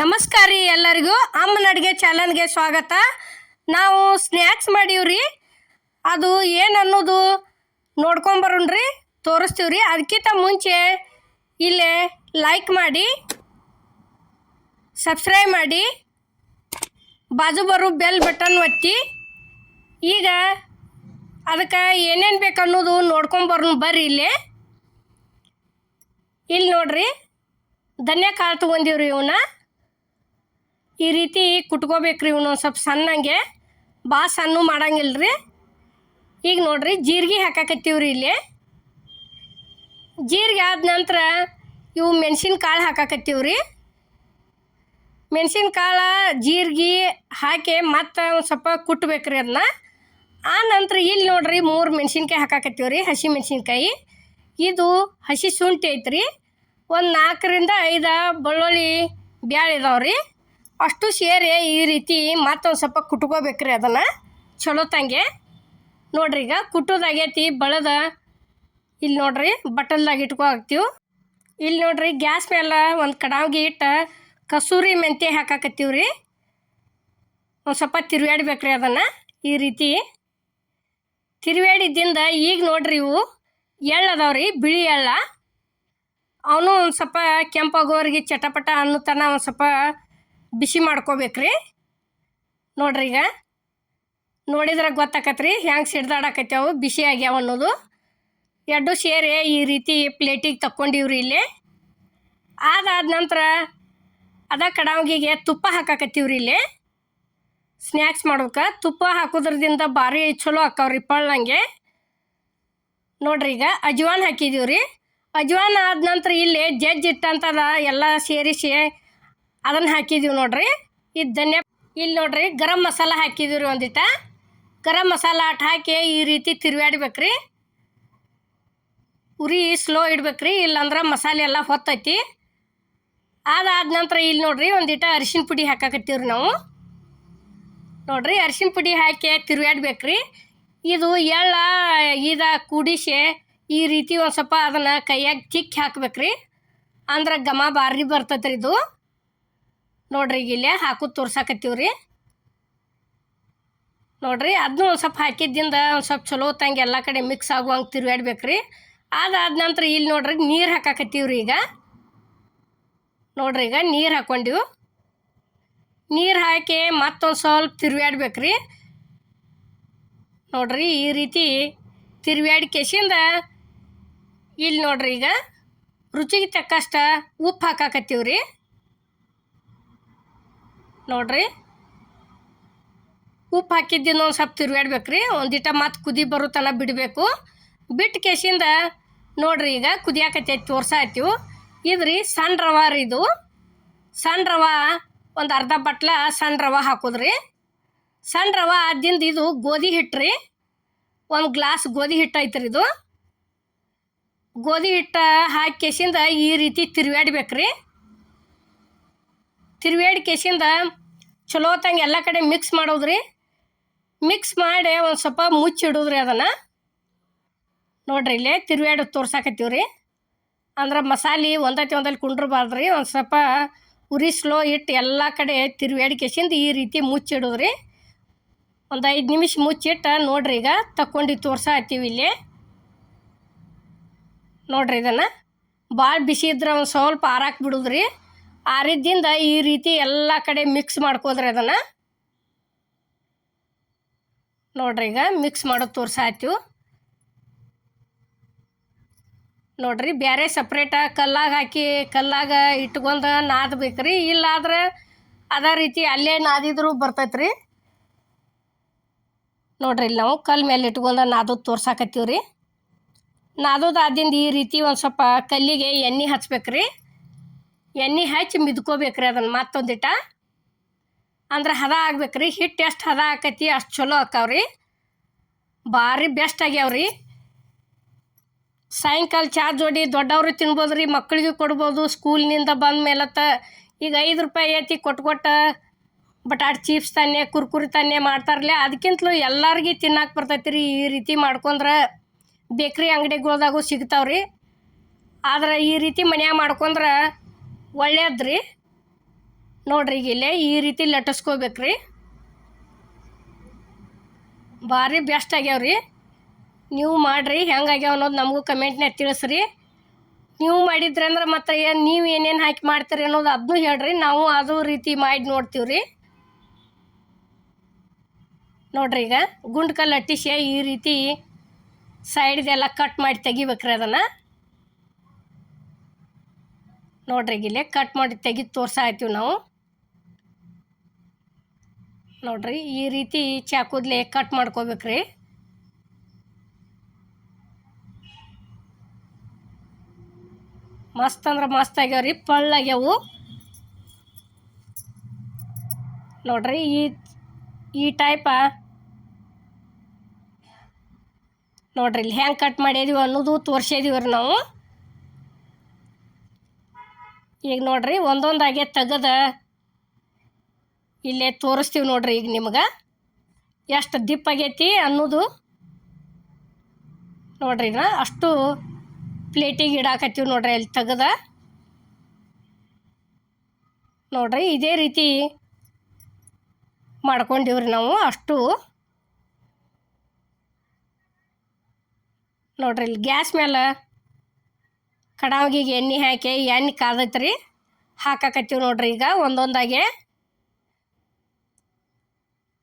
ನಮಸ್ಕಾರ ರೀ ಎಲ್ಲರಿಗೂ. ಅಮ್ಮನ ಅಡುಗೆ ಚಾನಲ್ಗೆ ಸ್ವಾಗತ. ನಾವು ಸ್ನ್ಯಾಕ್ಸ್ ಮಾಡೀವ್ರಿ. ಅದು ಏನು ಅನ್ನೋದು ನೋಡ್ಕೊಂಬರೋಣ್ರಿ ತೋರಿಸ್ತೀವಿ ರೀ. ಅದಕ್ಕಿಂತ ಮುಂಚೆ ಇಲ್ಲೇ ಲೈಕ್ ಮಾಡಿ ಸಬ್ಸ್ಕ್ರೈಬ್ ಮಾಡಿ, ಬಾಜು ಬರು ಬೆಲ್ ಬಟನ್ ಒತ್ತಿ. ಈಗ ಅದಕ್ಕೆ ಏನೇನು ಬೇಕು ಅನ್ನೋದು ಬರ್ರಿ ಇಲ್ಲಿ. ಇಲ್ಲಿ ನೋಡ್ರಿ. ಧನ್ಯ ಕಾಳು ತೊಗೊಂಡಿವ್ರಿ ಇವನ್ನ ಈ ರೀತಿ ಕುಟ್ಕೋಬೇಕ್ರಿ ಇವನು ಸ್ವಲ್ಪ ಸಣ್ಣಂಗೆ. ಭಾಳ ಸಣ್ಣ ಮಾಡಂಗಿಲ್ಲ ರೀ ಈಗ ನೋಡ್ರಿ ಜೀರಿಗೆ ಹಾಕಾಕತ್ತೀವ್ರಿ ಇಲ್ಲಿ. ಜೀರಿಗೆ ಆದ ನಂತರ ಇವು ಮೆಣಸಿನ ಕಾಳು ಹಾಕಾಕತ್ತೀವ್ರಿ. ಮೆಣಸಿನ ಕಾಳು ಜೀರಿಗೆ ಹಾಕಿ ಮತ್ತೆ ಒಂದು ಸ್ವಲ್ಪ ಕುಟ್ಬೇಕ್ರಿ ಅದನ್ನ ಆ ನಂತರ ಇಲ್ಲಿ ನೋಡ್ರಿ ಮೂರು ಮೆಣಸಿನ್ಕಾಯಿ ಹಾಕಾಕತ್ತೀವ್ರಿ, ಹಸಿ ಮೆಣಸಿನ್ಕಾಯಿ. ಇದು ಹಸಿ ಶುಂಠಿ ಐತ್ರಿ. ಒಂದು ನಾಲ್ಕರಿಂದ ಐದು ಬೆಳ್ಳುಳ್ಳಿ ಬ್ಯಾಳೆ ಇದಾವ್ರಿ. ಅಷ್ಟು ಸೇರಿ ಈ ರೀತಿ ಮತ್ತೊಂದು ಸ್ವಲ್ಪ ಕುಟ್ಕೋಬೇಕ್ರಿ ಅದನ್ನು. ಚಲೋ ತಂಗೆ. ನೋಡ್ರಿ ಈಗ ಕುಟ್ಟೋದಾಗೈತಿ, ಬಳದ ಇಲ್ಲಿ ನೋಡ್ರಿ ಬಟಲ್ದಾಗ ಇಟ್ಕೋ ಹಾಕ್ತೀವಿ. ಇಲ್ಲಿ ನೋಡ್ರಿ ಗ್ಯಾಸ್ ಮೇಲೆ ಒಂದು ಕಡಾವಿಗೆ ಇಟ್ಟು ಕಸೂರಿ ಮೆಂತ್ಯ ರೀ ಒಂದು ಸ್ವಲ್ಪ ತಿರುವಾಡ್ಬೇಕ್ರಿ ಅದನ್ನು ಈ ರೀತಿ. ತಿರುವಾಡಿದ್ದಿಂದ ಈಗ ನೋಡ್ರಿ ಇವು ಎಳ್ಳು ಅದಾವ್ರಿ, ಬಿಳಿ ಎಳ್ಳ. ಅವನು ಒಂದು ಸ್ವಲ್ಪ ಕೆಂಪಾಗೋರಿಗೆ ಚಟಪಟ ಅನ್ನೋ ತನ ಒಂದು ಸ್ವಲ್ಪ ಬಿಸಿ ಮಾಡ್ಕೋಬೇಕ್ರಿ. ನೋಡ್ರಿ ಈಗ. ನೋಡಿದ್ರೆ ಗೊತ್ತಾಕತ್ರಿ ಹೆಂಗೆ ಸಿಡ್ದಾಡಕತ್ಯಾವು ಬಿಸಿ ಆಗ್ಯಾವ ಅನ್ನೋದು. ಎರಡು ಸೇರಿ ಈ ರೀತಿ ಪ್ಲೇಟಿಗೆ ತಕ್ಕೊಂಡಿವ್ರಿ ಇಲ್ಲಿ. ಅದಾದ ನಂತರ ಅದ ಕಡಾವಿಗೆ ತುಪ್ಪ ಹಾಕಾಕತ್ತೀವ್ರಿ ಇಲ್ಲಿ. ಸ್ನ್ಯಾಕ್ಸ್ ಮಾಡ್ಬೇಕು. ತುಪ್ಪ ಹಾಕೋದ್ರದಿಂದ ಭಾರಿ ಚಲೋ ಹಾಕವ್ರಿ ಪಳ್ಳಂಗೆ ನೋಡ್ರಿ ಈಗ ಅಜ್ವಾನ್ ಹಾಕಿದೀವಿ ರೀ ಅಜ್ವಾನ್ ಆದ ನಂತರ ಇಲ್ಲಿ ಜಜ್ಜಿಟ್ಟಂತದ ಎಲ್ಲ ಸೇರಿಸಿ ಅದನ್ನು ಹಾಕಿದೀವಿ ನೋಡ್ರಿ. ಇದು ಧನ್ಯ ಇಲ್ಲಿ ನೋಡ್ರಿ, ಗರಂ ಮಸಾಲ ಹಾಕಿದೀವಿ ರೀ ಒಂದಿಟ. ಗರಂ ಮಸಾಲ ಆಟ ಹಾಕಿ ಈ ರೀತಿ ತಿರುವಾಡ್ಬೇಕ್ರಿ ಉರಿ ಸ್ಲೋ ಇಡ್ಬೇಕ್ರಿ, ಇಲ್ಲಾಂದ್ರೆ ಮಸಾಲೆ ಎಲ್ಲ ಹೊತ್ತೈತಿ. ಅದಾದ ನಂತರ ಇಲ್ಲಿ ನೋಡ್ರಿ, ಒಂದಿಟ ಅರಿಶಿನ ಪುಡಿ ಹಾಕಾಕತ್ತೀವ್ರಿ ನಾವು. ನೋಡ್ರಿ ಅರಿಶಿನ ಪುಡಿ ಹಾಕಿ ತಿರುವಾಡ್ಬೇಕ್ರಿ ಇದು ಎಳ್ಳ, ಇದ ಕೂಡಿಸಿ ಈ ರೀತಿ ಒಂದು ಸ್ವಲ್ಪ ಅದನ್ನು ಕೈಯಾಗ ತಿಕ್ಕಿ ಹಾಕ್ಬೇಕ್ರಿ. ಅಂದ್ರೆ ಘಮ ಬಾರಿ ಬರ್ತೈತ್ರಿ ಇದು. ನೋಡ್ರಿ ಈಗ ಇಲ್ಲೇ ಹಾಕೋದು ತೋರ್ಸಾಕತ್ತೀವ್ರಿ. ನೋಡ್ರಿ ಅದನ್ನೂ ಒಂದು ಸ್ವಲ್ಪ ಹಾಕಿದ್ದಿಂದ ಒಂದು ಸ್ವಲ್ಪ ಚಲೋ ತಂಗೆ ಎಲ್ಲ ಕಡೆ ಮಿಕ್ಸ್ ಆಗುವಂಗೆ ತಿರುವಾಡ್ಬೇಕ್ರಿ ಅದಾದ ನಂತರ ಇಲ್ಲಿ ನೋಡ್ರಿ ನೀರು ಹಾಕಾಕತ್ತೀವ್ರಿ ಈಗ. ನೋಡ್ರಿ ಈಗ ನೀರು ಹಾಕ್ಕೊಂಡಿವು ನೀರು ಹಾಕಿ ಮತ್ತೊಂದು ಸ್ವಲ್ಪ ತಿರುವಾಡ್ಬೇಕ್ರಿ ನೋಡ್ರಿ ಈ ರೀತಿ ತಿರುವಾಡಿ ಕೆಸಿಂದ ಇಲ್ಲಿ ನೋಡ್ರಿ ಈಗ ರುಚಿಗೆ ತಕ್ಕಷ್ಟು ಉಪ್ಪು ಹಾಕಾಕತ್ತೀವ್ರಿ. ನೋಡ್ರಿ. ಉಪ್ಪು ಹಾಕಿದ್ದಿಂದ ಒಂದು ಸ್ವಲ್ಪ ರೀ ಒಂದಿಟ ಮತ್ತು ಕುದಿ ಬರೋ ಬಿಡಬೇಕು. ಬಿಟ್ಟು ಕೆಸಿಂದ ನೋಡ್ರಿ ಈಗ ಕುದಿಯಾಕತ್ತೈತಿ ತೋರ್ಸಾಯ್ತೀವಿ ಇದ್ರಿ ಸಣ್ಣ ರವೆ ರೀ ಇದು. ಸಣ್ಣ ರವೆ, ಒಂದು ಅರ್ಧ ಬಟ್ಲ ಸಣ್ಣ ರವೆ ಹಾಕೋದ್ರಿ. ಸಣ್ಣ ರವೆ ಆದಿಂದ ಇದು ಗೋಧಿ ಹಿಟ್ಟು ರೀ ಒಂದು ಗ್ಲಾಸ್ ಗೋಧಿ ಹಿಟ್ಟು ಐತ್ರಿ ಇದು. ಗೋಧಿ ಹಿಟ್ಟು ಹಾಕಿ ಕೇಸಿಂದ ಈ ರೀತಿ ತಿರುವಾಡ್ಬೇಕ್ರಿ ತಿರುವಾಡಿ ಕೆಸಿಂದ ಚಲೋ ತಂಗೆ ಎಲ್ಲ ಕಡೆ ಮಿಕ್ಸ್ ಮಾಡೋದ್ರಿ. ಮಿಕ್ಸ್ ಮಾಡಿ ಒಂದು ಸ್ವಲ್ಪ ಮುಚ್ಚಿಡೋದ್ರಿ ಅದನ್ನು. ನೋಡ್ರಿ ಇಲ್ಲೇ ತೋರ್ಸಾಕತ್ತೀವಿ ರೀ ಅಂದ್ರೆ ಮಸಾಲೆ ಒಂದತ್ತಿ ಒಂದಲ್ಲಿ ಕುಂಡ್ರಬಾರ್ದು ರೀ ಒಂದು ಸ್ವಲ್ಪ ಉರಿ ಸ್ಲೋ ಇಟ್ಟು ಎಲ್ಲ ಕಡೆ ತಿರುವೇಡಿ ಕೆಸಿಂದ ಈ ರೀತಿ ಮುಚ್ಚಿಡೋದ್ರಿ ಒಂದು ಐದು ನಿಮಿಷ ಮುಚ್ಚಿಟ್ಟು ನೋಡ್ರಿ ಈಗ ತಕ್ಕೊಂಡು ತೋರ್ಸಾತ್ತೀವಿ ಇಲ್ಲಿ. ನೋಡ್ರಿ ಇದನ್ನು. ಭಾಳ ಬಿಸಿ ಇದ್ರೆ ಒಂದು ಸ್ವಲ್ಪ ಆರಾಕ್ ಬಿಡೋದ್ರಿ. ಆರಿದ್ದಿಂದ ಈ ರೀತಿ ಎಲ್ಲ ಕಡೆ ಮಿಕ್ಸ್ ಮಾಡ್ಕೋದ್ರಿ ಅದನ್ನು ನೋಡ್ರಿ ಈಗ ಮಿಕ್ಸ್ ಮಾಡೋದು ತೋರಿಸಾಯ್ತು. ನೋಡ್ರಿ ಬೇರೆ ಸಪ್ರೇಟ ಕಲ್ಲಾಗ ಹಾಕಿ ಕಲ್ಲಾಗ ಇಟ್ಕೊಂಡು ನಾದ್ಬೇಕ್ರಿ ಇಲ್ಲಾದ್ರೆ ಅದೇ ರೀತಿ ಅಲ್ಲೇ ನಾದಿದ್ರು ಬರ್ತೈತ್ರಿ. ನೋಡ್ರಿ ಇಲ್ಲಿ ನಾವು ಕಲ್ ಮೇಲೆ ಇಟ್ಕೊಂಡು ನಾದೋದು ತೋರ್ಸಾಕತ್ತೀವಿ ರೀ ನಾದೋದು ಆದಿಂದ ಈ ರೀತಿ ಒಂದು ಸ್ವಲ್ಪ ಕಲ್ಲಿಗೆ ಎಣ್ಣೆ ಹಚ್ಬೇಕ್ರಿ. ಎಣ್ಣೆ ಹಚ್ಚಿ ಮಿದ್ಕೋಬೇಕ್ರಿ ಅದನ್ನು ಮತ್ತೊಂದಿಟ. ಅಂದ್ರೆ ಹದ ಆಗ್ಬೇಕ್ರಿ ಹಿಟ್ಟು ಎಷ್ಟು ಹದ ಆಕೈತಿ ಅಷ್ಟು ಚಲೋ ಆಕಾವ್ರಿ. ಭಾರಿ ಬೆಸ್ಟ್ ಆಗ್ಯಾವ್ರಿ. ಸಾಯಂಕಾಲ ಚಾ ಜೋಡಿ ದೊಡ್ಡವರು ತಿನ್ಬೋದು ರೀ ಮಕ್ಕಳಿಗೆ ಕೊಡ್ಬೋದು, ಸ್ಕೂಲ್ನಿಂದ ಬಂದ ಮೇಲತ್ತ ಈಗ ಐದು ರೂಪಾಯಿ ಐತಿ ಕೊಟ್ಟು ಕೊಟ್ಟು ಬಟಾಟ್ ಚಿಪ್ಸ್ ತಾನೆ, ಕುರ್ಕುರಿ ತಾನೆ ಮಾಡ್ತಾರಲ್ಲ ಅದಕ್ಕಿಂತಲೂ ಎಲ್ಲರಿಗೆ ತಿನ್ನಕ್ಕೆ ಬರ್ತೈತಿ ರೀ ಈ ರೀತಿ ಮಾಡ್ಕೊಂಡ್ರೆ ಬೇಕ್ರಿ ಅಂಗಡಿಗಳ್ದಾಗೂ ಸಿಗ್ತಾವ್ರಿ. ಆದ್ರೆ ಈ ರೀತಿ ಮನ್ಯಾಗ ಮಾಡ್ಕೊಂಡ್ರೆ ಒಳ್ಳೇದು ನೋಡ್ರಿ ಈಗ ಇಲ್ಲೇ ಈ ರೀತಿ ಲಟ್ಟಿಸ್ಕೋಬೇಕ್ರಿ. ಭಾರಿ ಬೆಸ್ಟ್ ಆಗ್ಯಾವ್ರಿ. ನೀವು ಮಾಡಿರಿ ಹೆಂಗಾಗ್ಯಾವ ಅನ್ನೋದು ನಮಗೂ ಕಮೆಂಟ್ನಾಗ ತಿಳಿಸ್ರಿ. ನೀವು ಮಾಡಿದ್ರಿ ಅಂದ್ರೆ ಮತ್ತೆ ಏನು, ನೀವು ಏನೇನು ಹಾಕಿ ಮಾಡ್ತೀರಿ ಅನ್ನೋದು ಅದನ್ನೂ ಹೇಳ್ರಿ, ನಾವು ಅದು ರೀತಿ ಮಾಡಿ ನೋಡ್ತೀವಿ ರೀ ನೋಡ್ರಿ ಈಗ ಗುಂಡ್ಕಲ್ಲಿ ಲಟ್ಟಿಸಿ ಈ ರೀತಿ ಸೈಡ್ದೆಲ್ಲ ಕಟ್ ಮಾಡಿ ತೆಗಿಬೇಕ್ರಿ ಅದನ್ನು. ನೋಡ್ರಿ ಇಲ್ಲೇ ಕಟ್ ಮಾಡಿ ತೆಗೆದು ತೋರ್ಸಾಯ್ತೀವಿ ನಾವು. ನೋಡ್ರಿ, ಈ ರೀತಿ ಚಾಕುದ್ಲೆ ಕಟ್ ಮಾಡ್ಕೋಬೇಕ್ರಿ. ಮಸ್ತ್ ಅಂದ್ರೆ ಮಸ್ತ್ ಆಗ್ಯಾವ್ರಿ ಪಳ್ಳಾಗ್ಯಾವು ನೋಡ್ರಿ, ಈ ಈ ಟೈಪ ನೋಡ್ರಿ, ಇಲ್ಲಿ ಹೆಂಗೆ ಕಟ್ ಮಾಡಿದೀವಿ ಅನ್ನೋದು ತೋರ್ಸಿದೀವ್ರಿ ನಾವು. ಈಗ ನೋಡ್ರಿ ಒಂದೊಂದಾಗೆ ತೆಗೆದ ಇಲ್ಲೇ ತೋರಿಸ್ತೀವಿ ನೋಡ್ರಿ ಈಗ ನಿಮ್ಗೆ. ಎಷ್ಟು ದಿಪ್ಪ ಆಗೈತಿ ಅನ್ನೋದು ನೋಡ್ರಿ ನಾ ಅಷ್ಟು ಪ್ಲೇಟಿಗೆ ಇಡಾಕತ್ತೀವಿ ನೋಡ್ರಿ ಅಲ್ಲಿ ತೆಗೆದ. ನೋಡ್ರಿ ಇದೇ ರೀತಿ ಮಾಡ್ಕೊಂಡಿವ್ರಿ ನಾವು ಅಷ್ಟು. ನೋಡ್ರಿ ಇಲ್ಲಿ ಗ್ಯಾಸ್ ಮೇಲೆ ಕಡಾವಿಗೆ ಎಣ್ಣೆ ಹಾಕಿ, ಎಣ್ಣೆ ಕಾದೈತ್ರಿ. ಹಾಕಾಕತ್ತೀವಿ ನೋಡ್ರಿ ಈಗ ಒಂದೊಂದಾಗೆ.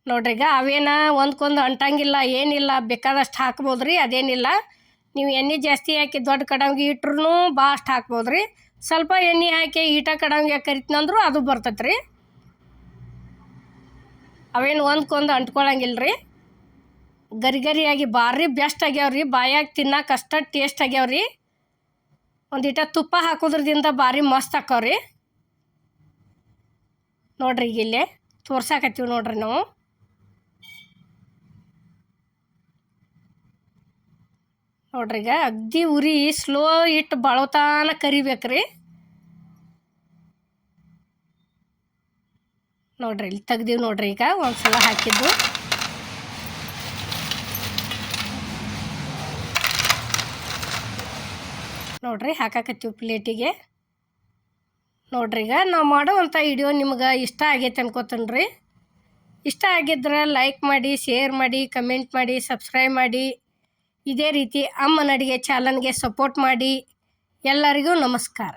ನೋಡ್ರಿ ಈಗ ಅವೇನ ಒಂದ್ಕೊಂದು ಅಂಟಂಗಿಲ್ಲ, ಏನಿಲ್ಲ, ಬೇಕಾದಷ್ಟು ಹಾಕ್ಬೋದು ರೀ ಅದೇನಿಲ್ಲ. ನೀವು ಎಣ್ಣೆ ಜಾಸ್ತಿ ಹಾಕಿ ದೊಡ್ಡ ಕಡಂಗಿ ಇಟ್ರು ಭಾಳಷ್ಟು ಹಾಕ್ಬೋದು ರೀ ಸ್ವಲ್ಪ ಎಣ್ಣೆ ಹಾಕಿ ಈಟ ಕಡಂಗಿ ಕರಿತನಂದ್ರು ಅದು ಬರ್ತೈತೆ ರೀ ಅವೇನು ಒಂದ್ಕೊಂದು ಅಂಟ್ಕೊಳಂಗಿಲ್ಲ ರೀ ಗರಿ ಗರಿಯಾಗಿ ಭಾರಿ ಬೆಸ್ಟ್ ಆಗ್ಯಾವ್ರಿ. ಬಾಯಾಗ ತಿನ್ನಕ್ಕೆ ಅಷ್ಟ ಟೇಸ್ಟ್ ಆಗ್ಯಾವ್ರಿ. ಒಂದಿಟ ತುಪ್ಪ ಹಾಕೋದ್ರದಿಂದ ಭಾರಿ ಮಸ್ತ್ ಹಾಕವ್ರಿ ನೋಡ್ರಿ ಈಗ ಇಲ್ಲೇ ತೋರ್ಸಾಕತ್ತೀವಿ ನೋಡ್ರಿ ನಾವು. ನೋಡ್ರಿ ಈಗ ಅಗ್ದಿ ಉರಿ ಸ್ಲೋ ಇಟ್ಟು ಬಳತಾನ ಕರಿಬೇಕ್ರಿ. ನೋಡ್ರಿ ಇಲ್ಲಿ ತೆಗ್ದೀವಿ ನೋಡ್ರಿ ಈಗ ಒಂದ್ಸಲ ಹಾಕಿದ್ದು. ನೋಡ್ರಿ ಹಾಕಾಕತ್ತೀವಿ ಪ್ಲೇಟಿಗೆ. ನೋಡ್ರಿ ಈಗ ನಾವು ಮಾಡೋವಂಥ ವಿಡಿಯೋ ನಿಮ್ಗೆ ಇಷ್ಟ ಆಗೈತೆ ಅನ್ಕೋತೀನಿ ರೀ ಇಷ್ಟ ಆಗಿದ್ರೆ ಲೈಕ್ ಮಾಡಿ ಶೇರ್ ಮಾಡಿ ಕಮೆಂಟ್ ಮಾಡಿ ಸಬ್ಸ್ಕ್ರೈಬ್ ಮಾಡಿ. ಇದೇ ರೀತಿ ಅಮ್ಮನ ಅಡುಗೆ ಚಾನಲ್ಗೆ ಸಪೋರ್ಟ್ ಮಾಡಿ. ಎಲ್ಲರಿಗೂ ನಮಸ್ಕಾರ.